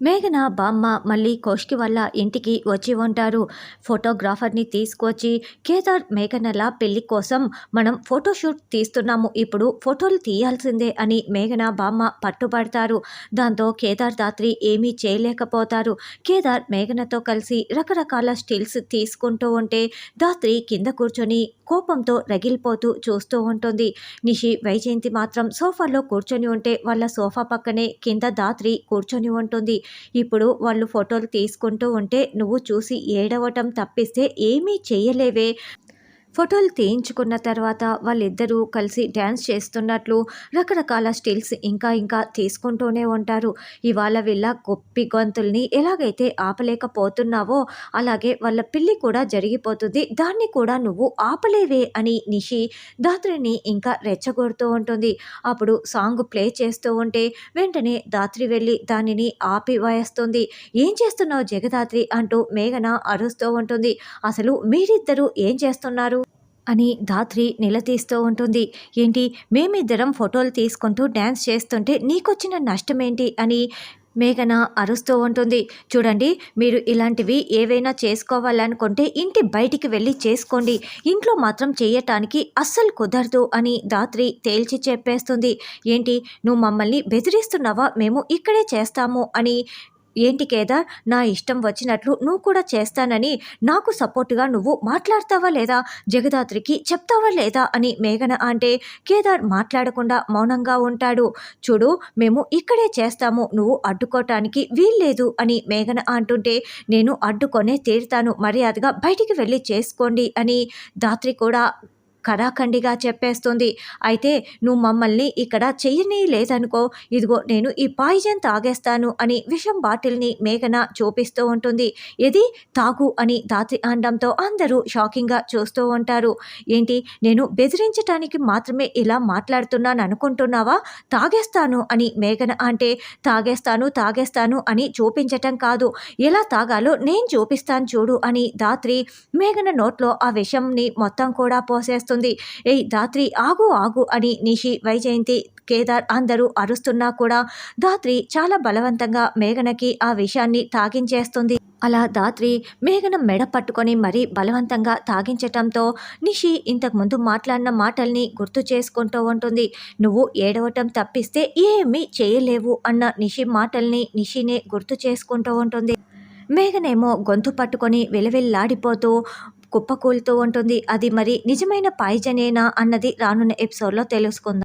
మేఘన బామ్మ మళ్ళీ కోష్కి వల్ల ఇంటికి వచ్చి ఉంటారు. ఫోటోగ్రాఫర్ని తీసుకొచ్చి కేదార్ మేఘనల పెళ్ళి కోసం మనం ఫోటోషూట్ తీస్తున్నాము ఇప్పుడు ఫోటోలు తీయాల్సిందే అని మేఘన బామ్మ పట్టుబడతారు. దాంతో కేదార్ దాత్రి ఏమీ చేయలేకపోతారు. కేదార్ మేఘనతో కలిసి రకరకాల స్టిల్స్ తీసుకుంటూ ఉంటే దాత్రి కింద కూర్చొని కోపంతో రగిలిపోతూ చూస్తూ ఉంటుంది. నిషి వైజయంతి మాత్రం సోఫాలో కూర్చొని ఉంటే వాళ్ళ సోఫా పక్కనే కింద దాత్రి కూర్చొని ఉంటుంది. ఇప్పుడు వాళ్ళు ఫోటోలు తీసుకుంటూ ఉంటే నువ్వు చూసి ఏడవటం తప్పిస్తే ఏమీ చేయలేవే. ఫోటోలు తీయించుకున్న తర్వాత వాళ్ళిద్దరూ కలిసి డ్యాన్స్ చేస్తున్నట్లు రకరకాల స్టిల్స్ ఇంకా ఇంకా తీసుకుంటూనే ఉంటారు. ఇవాళ వీళ్ళ గొప్పి గొంతుల్ని ఎలాగైతే ఆపలేకపోతున్నావో అలాగే వాళ్ళ పిల్లి కూడా జరిగిపోతుంది. దాన్ని కూడా నువ్వు ఆపలేవే అని నిషి దాత్రిని ఇంకా రెచ్చగొడుతూ ఉంటుంది. అప్పుడు సాంగ్ ప్లే చేస్తూ ఉంటే వెంటనే దాత్రి వెళ్ళి దానిని ఆపి ఏం చేస్తున్నావు జగదాత్రి? అంటూ మేఘన అరుస్తూ ఉంటుంది. అసలు మీరిద్దరూ ఏం చేస్తున్నారు? అని ధాత్రి నిలదీస్తూ ఉంటుంది. ఏంటి? మేమిద్దరం ఫోటోలు తీసుకుంటూ డ్యాన్స్ చేస్తుంటే నీకొచ్చిన నష్టమేంటి అని మేఘన అరుస్తూ ఉంటుంది. చూడండి మీరు ఇలాంటివి ఏవైనా చేసుకోవాలనుకుంటే ఇంటి బయటికి వెళ్ళి చేసుకోండి. ఇంట్లో మాత్రం చేయటానికి అస్సలు కుదరదు అని దాత్రి తేల్చి చెప్పేస్తుంది. ఏంటి? నువ్వు మమ్మల్ని బెదిరిస్తున్నావా? మేము ఇక్కడే చేస్తాము అని ఏంటి కేదార్ నా ఇష్టం వచ్చినట్లు నువ్వు కూడా చేస్తానని నాకు సపోర్టుగా నువ్వు మాట్లాడతావా లేదా? జగదాత్రికి చెప్తావా లేదా? అని మేఘన అంటే కేదార్ మాట్లాడకుండా మౌనంగా ఉంటాడు. చూడు మేము ఇక్కడే చేస్తాము నువ్వు అడ్డుకోవటానికి వీల్లేదు అని మేఘన అంటుంటే నేను అడ్డుకొనే తీరుతాను మర్యాదగా బయటికి వెళ్ళి చేసుకోండి అని దాత్రి కూడా కరాఖండిగా చెప్పేస్తుంది. అయితే నువ్వు మమ్మల్ని ఇక్కడ చెయ్యని లేదనుకో ఇదిగో నేను ఈ పాయిజన్ తాగేస్తాను అని విషం బాటిల్ని మేఘన చూపిస్తూ ఉంటుంది. ఇది తాగు అని దాత్రి అనడంతో అందరూ షాకింగ్గా చూస్తూ ఉంటారు. ఏంటి? నేను బెదిరించటానికి మాత్రమే ఇలా మాట్లాడుతున్నాను అనుకుంటున్నావా? తాగేస్తాను అని మేఘన అంటే తాగేస్తాను తాగేస్తాను అని చూపించటం కాదు. ఎలా తాగాలో నేను చూపిస్తాను చూడు అని దాత్రి మేఘన నోట్లో ఆ విషంని మొత్తం కూడా పోసేస్తుంది. వస్తుంది ఏయ్ దాత్రి ఆగు ఆగు అని నిషి వైజయంతి కేదార్ అందరూ అరుస్తున్నా కూడా దాత్రి చాలా బలవంతంగా మేఘనకి ఆ విషయాన్ని తాగించేస్తుంది. అలా దాత్రి మేఘన మెడ పట్టుకొని మరీ బలవంతంగా తాగించటంతో నిషి ఇంతకుముందు మాట్లాడిన మాటల్ని గుర్తు చేసుకుంటూ ఉంటుంది. నువ్వు ఏడవటం తప్పిస్తే ఏమీ చేయలేవు అన్న నిషి మాటల్ని నిషినే గుర్తు చేసుకుంటూ ఉంటుంది. మేఘనేమో గొంతు పట్టుకొని విలవిల్లాడిపోతూ కుప్పకూలుతూ ఉంటుంది. అది మరి నిజమైన పాయిజనేనా అన్నది రానున్న ఎపిసోడ్లో తెలుసుకుందాం.